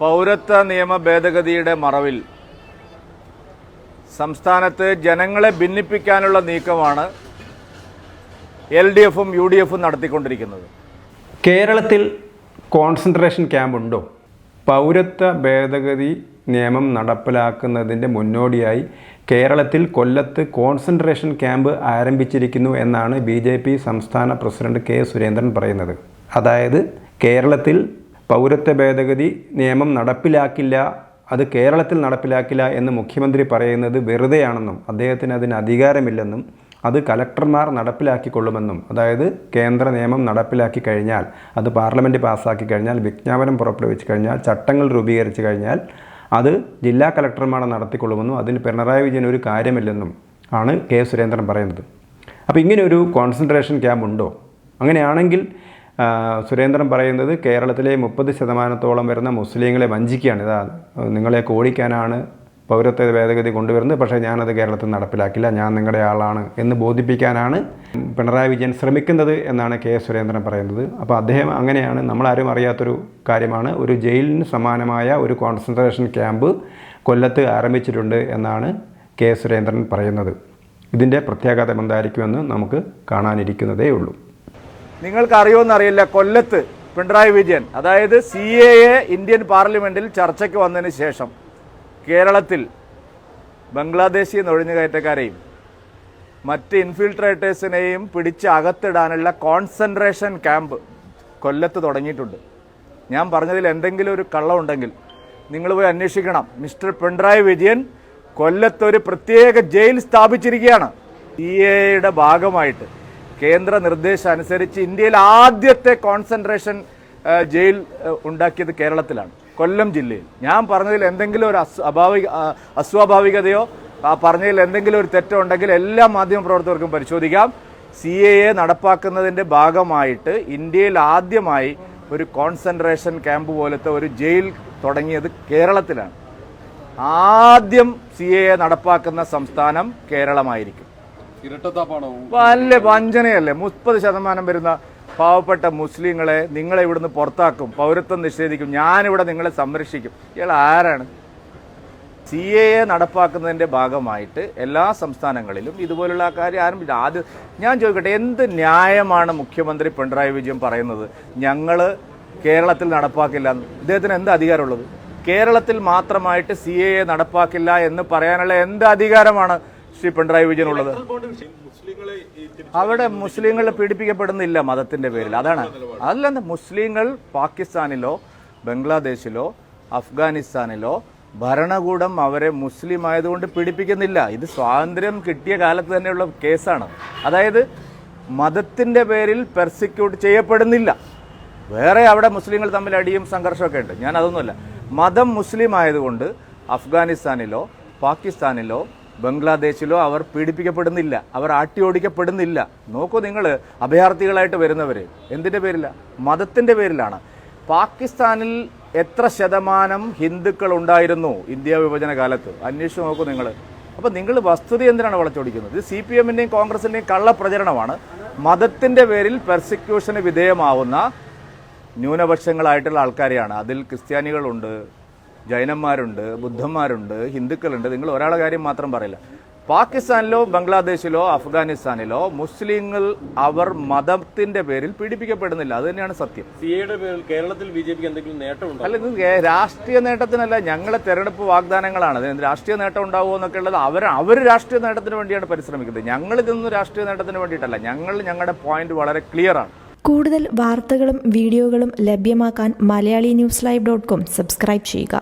പൗരത്വ നിയമ ഭേദഗതിയുടെ മറവിൽ സംസ്ഥാനത്ത് ജനങ്ങളെ ഭിന്നിപ്പിക്കാനുള്ള നീക്കമാണ് എൽ ഡി എഫും യു ഡി എഫും നടത്തിക്കൊണ്ടിരിക്കുന്നത്. കേരളത്തിൽ കോൺസെൻട്രേഷൻ ക്യാമ്പ് ഉണ്ടോ? പൗരത്വ ഭേദഗതി നിയമം നടപ്പിലാക്കുന്നതിന്റെ മുന്നോടിയായി കേരളത്തിൽ കൊല്ലത്ത് കോൺസെൻട്രേഷൻ ക്യാമ്പ് ആരംഭിച്ചിരിക്കുന്നു എന്നാണ് ബി സംസ്ഥാന പ്രസിഡന്റ് കെ സുരേന്ദ്രൻ പറയുന്നത്. അതായത് കേരളത്തിൽ പൗരത്വ ഭേദഗതി നിയമം നടപ്പിലാക്കില്ല അത് കേരളത്തിൽ നടപ്പിലാക്കില്ല എന്ന് മുഖ്യമന്ത്രി പറയുന്നത് വെറുതെയാണെന്നും അദ്ദേഹത്തിന് അതിന് അധികാരമില്ലെന്നും അത് കലക്ടർമാർ നടപ്പിലാക്കിക്കൊള്ളുമെന്നും അതായത് കേന്ദ്ര നിയമം നടപ്പിലാക്കി കഴിഞ്ഞാൽ അത് പാർലമെന്റ് പാസ്സാക്കി കഴിഞ്ഞാൽ വിജ്ഞാപനം പുറപ്പെടുവിച്ച് കഴിഞ്ഞാൽ ചട്ടങ്ങൾ രൂപീകരിച്ച് കഴിഞ്ഞാൽ അത് ജില്ലാ കലക്ടർമാർ നടത്തിക്കൊള്ളുമെന്നും അതിന് പിണറായി വിജയൻ ഒരു കാര്യമില്ലെന്നും ആണ് കെ സുരേന്ദ്രൻ പറയുന്നത്. അപ്പോൾ ഇങ്ങനെ ഒരു കോൺസെൻട്രേഷൻ ക്യാമ്പ് ഉണ്ടോ? അങ്ങനെയാണെങ്കിൽ സുരേന്ദ്രൻ പറയുന്നത് കേരളത്തിലെ മുപ്പത് ശതമാനത്തോളം വരുന്ന മുസ്ലിങ്ങളെ വഞ്ചിക്കുകയാണ്. ഇതാ നിങ്ങളെ കോടിക്കാനാണ് പൗരത്വ ഭേദഗതി കൊണ്ടുവരുന്നത് പക്ഷേ ഞാനത് കേരളത്തിൽ നടപ്പിലാക്കില്ല. ഞാൻ നിങ്ങളുടെ ആളാണ് എന്ന് ബോധിപ്പിക്കാനാണ് പിണറായി വിജയൻ ശ്രമിക്കുന്നത് എന്നാണ് കെ സുരേന്ദ്രൻ പറയുന്നത്. അപ്പോൾ അദ്ദേഹം അങ്ങനെയാണ് നമ്മളാരും അറിയാത്തൊരു കാര്യമാണ്. ഒരു ജയിലിന് സമാനമായ ഒരു കോൺസെൻട്രേഷൻ ക്യാമ്പ് കൊല്ലത്ത് ആരംഭിച്ചിട്ടുണ്ട് എന്നാണ് കെ സുരേന്ദ്രൻ പറയുന്നത്. ഇതിന്റെ പ്രത്യാഘാതം എന്തായിരിക്കുമെന്ന് നമുക്ക് കാണാനിരിക്കുന്നതേ ഉള്ളൂ നിങ്ങൾക്ക് അറിയുമെന്നറിയില്ല കൊല്ലത്ത് പിണറായി വിജയൻ അതായത് സി എ എ ഇന്ത്യൻ പാർലമെന്റിൽ ചർച്ചയ്ക്ക് വന്നതിന് ശേഷം കേരളത്തിൽ ബംഗ്ലാദേശി നുഴഞ്ഞുകയറ്റക്കാരെയും മറ്റ് ഇൻഫിൽട്രേറ്റേഴ്സിനെയും പിടിച്ച് അകത്തിടാനുള്ള കോൺസെൻട്രേഷൻ ക്യാമ്പ് കൊല്ലത്ത് തുടങ്ങിയിട്ടുണ്ട്. ഞാൻ പറഞ്ഞതിൽ എന്തെങ്കിലും ഒരു കള്ളമുണ്ടെങ്കിൽ നിങ്ങൾ പോയി അന്വേഷിക്കണം. മിസ്റ്റർ പിണറായി വിജയൻ കൊല്ലത്ത് ഒരു പ്രത്യേക ജയിൽ സ്ഥാപിച്ചിരിക്കുകയാണ്. സി എയുടെ ഭാഗമായിട്ട്. കേന്ദ്ര നിർദ്ദേശം അനുസരിച്ച് ഇന്ത്യയിൽ ആദ്യത്തെ കോൺസെൻട്രേഷൻ ജയിൽ ഉണ്ടാക്കിയത് കേരളത്തിലാണ് കൊല്ലം ജില്ലയിൽ. ഞാൻ പറഞ്ഞതിൽ എന്തെങ്കിലും ഒരു അസ്വാഭാവിക അസ്വാഭാവികതയോ പറഞ്ഞതിൽ എന്തെങ്കിലും ഒരു തെറ്റോ ഉണ്ടെങ്കിൽ എല്ലാ മാധ്യമപ്രവർത്തകർക്കും പരിശോധിക്കാം. സി എ എ നടപ്പാക്കുന്നതിന്റെ ഭാഗമായിട്ട് ഇന്ത്യയിൽ ആദ്യമായി ഒരു കോൺസെൻട്രേഷൻ ക്യാമ്പ് പോലത്തെ ഒരു ജയിൽ തുടങ്ങിയത് കേരളത്തിലാണ്. ആദ്യം സി എ നടപ്പാക്കുന്ന സംസ്ഥാനം കേരളമായിരിക്കും. ഇരട്ടത്താപ്പാണോ? വല്ല വഞ്ചനയല്ലേ? മുപ്പത് ശതമാനം വരുന്ന പാവപ്പെട്ട മുസ്ലിങ്ങളെ നിങ്ങളെ ഇവിടുന്ന് പുറത്താക്കും പൗരത്വം നിഷേധിക്കും ഞാനിവിടെ നിങ്ങളെ സംരക്ഷിക്കും. ഇയാൾ ആരാണ്? സി എ എ നടപ്പാക്കുന്നതിന്റെ ഭാഗമായിട്ട് എല്ലാ സംസ്ഥാനങ്ങളിലും ഇതുപോലുള്ള കാര്യം ആരംഭിച്ചു ആദ്യം ഞാൻ ചോദിക്കട്ടെ എന്ത് ന്യായമാണ് മുഖ്യമന്ത്രി പിണറായി വിജയൻ പറയുന്നത്? ഞങ്ങൾ കേരളത്തിൽ നടപ്പാക്കില്ല. ഇദ്ദേഹത്തിന് എന്ത് അധികാരമുള്ളത്? കേരളത്തിൽ മാത്രമായിട്ട് സി എ എ നടപ്പാക്കില്ല എന്ന് പറയാനുള്ള എന്ത് അധികാരമാണ് ശ്രീ പിണറായി വിജയൻ ഉള്ളത്. അവിടെ മുസ്ലിങ്ങൾ പീഡിപ്പിക്കപ്പെടുന്നില്ല മതത്തിന്റെ പേരിൽ. അതാണ്. അതല്ല മുസ്ലിങ്ങൾ പാകിസ്ഥാനിലോ ബംഗ്ലാദേശിലോ അഫ്ഗാനിസ്ഥാനിലോ ഭരണകൂടം അവരെ മുസ്ലിം ആയതുകൊണ്ട് പീഡിപ്പിക്കുന്നില്ല. ഇത് സ്വാതന്ത്ര്യം കിട്ടിയ കാലത്ത് തന്നെയുള്ള കേസാണ്. അതായത് മതത്തിന്റെ പേരിൽ പെർസിക്യൂട്ട് ചെയ്യപ്പെടുന്നില്ല. വേറെ അവിടെ മുസ്ലിങ്ങൾ തമ്മിൽ അടിയും സംഘർഷമൊക്കെ ഉണ്ട്. ഞാൻ അതൊന്നുമല്ല. മതം മുസ്ലിം ആയതുകൊണ്ട് അഫ്ഗാനിസ്ഥാനിലോ പാകിസ്ഥാനിലോ ബംഗ്ലാദേശിലോ അവർ പീഡിപ്പിക്കപ്പെടുന്നില്ല അവർ ആട്ടിയോടിക്കപ്പെടുന്നില്ല. നോക്കൂ നിങ്ങൾ അഭയാർത്ഥികളായിട്ട് വരുന്നവർ എന്തിന്റെ പേരില്ല മതത്തിന്റെ പേരിലാണ്. പാകിസ്ഥാനിൽ എത്ര ശതമാനം ഹിന്ദുക്കൾ ഉണ്ടായിരുന്നു ഇന്ത്യ വിഭജന കാലത്ത്? അന്വേഷിച്ച് നോക്കൂ നിങ്ങൾ അപ്പോൾ നിങ്ങൾ വസ്തുത എന്തിനാണ് വളച്ചൊടിക്കുന്നത്? ഇത് സി പി എമ്മിന്റെയും കോൺഗ്രസിന്റെയും കള്ളപ്രചരണമാണ്. മതത്തിന്റെ പേരിൽ പെർസിക്യൂഷന് വിധേയമാവുന്ന ന്യൂനപക്ഷങ്ങളായിട്ടുള്ള ആൾക്കാരെയാണ്. അതിൽ ക്രിസ്ത്യാനികളുണ്ട് ജൈനന്മാരുണ്ട് ബുദ്ധന്മാരുണ്ട് ഹിന്ദുക്കളുണ്ട്. നിങ്ങൾ ഒരാളെ കാര്യം മാത്രം പറയില്ല. പാകിസ്ഥാനിലോ ബംഗ്ലാദേശിലോ അഫ്ഗാനിസ്ഥാനിലോ മുസ്ലിങ്ങൾ അവർ മതത്തിന്റെ പേരിൽ പീഡിപ്പിക്കപ്പെടുന്നില്ല. അത് തന്നെയാണ് സത്യം. കേരളത്തിൽ ബി ജെ പിക്ക് എന്തെങ്കിലും നേട്ടമുണ്ടോ? അല്ല ഇത് രാഷ്ട്രീയ നേട്ടത്തിനല്ല ഞങ്ങളെ തെരഞ്ഞെടുപ്പ് വാഗ്ദാനങ്ങളാണ്. അതിന് രാഷ്ട്രീയ നേട്ടം ഉണ്ടാവുമോ എന്നൊക്കെ ഉള്ളത് അവർ അവർ രാഷ്ട്രീയ നേട്ടത്തിന് വേണ്ടിയാണ് പരിശ്രമിക്കുന്നത്. ഞങ്ങൾ ഇതൊന്നും രാഷ്ട്രീയ നേട്ടത്തിന് വേണ്ടിയിട്ടല്ല. ഞങ്ങൾ ഞങ്ങളുടെ പോയിന്റ് വളരെ ക്ലിയർ ആണ്. കൂടുതൽ വാർത്തകളും വീഡിയോകളും ലഭ്യമാക്കാൻ Malayali news live dot com subscribe ചെയ്യുക.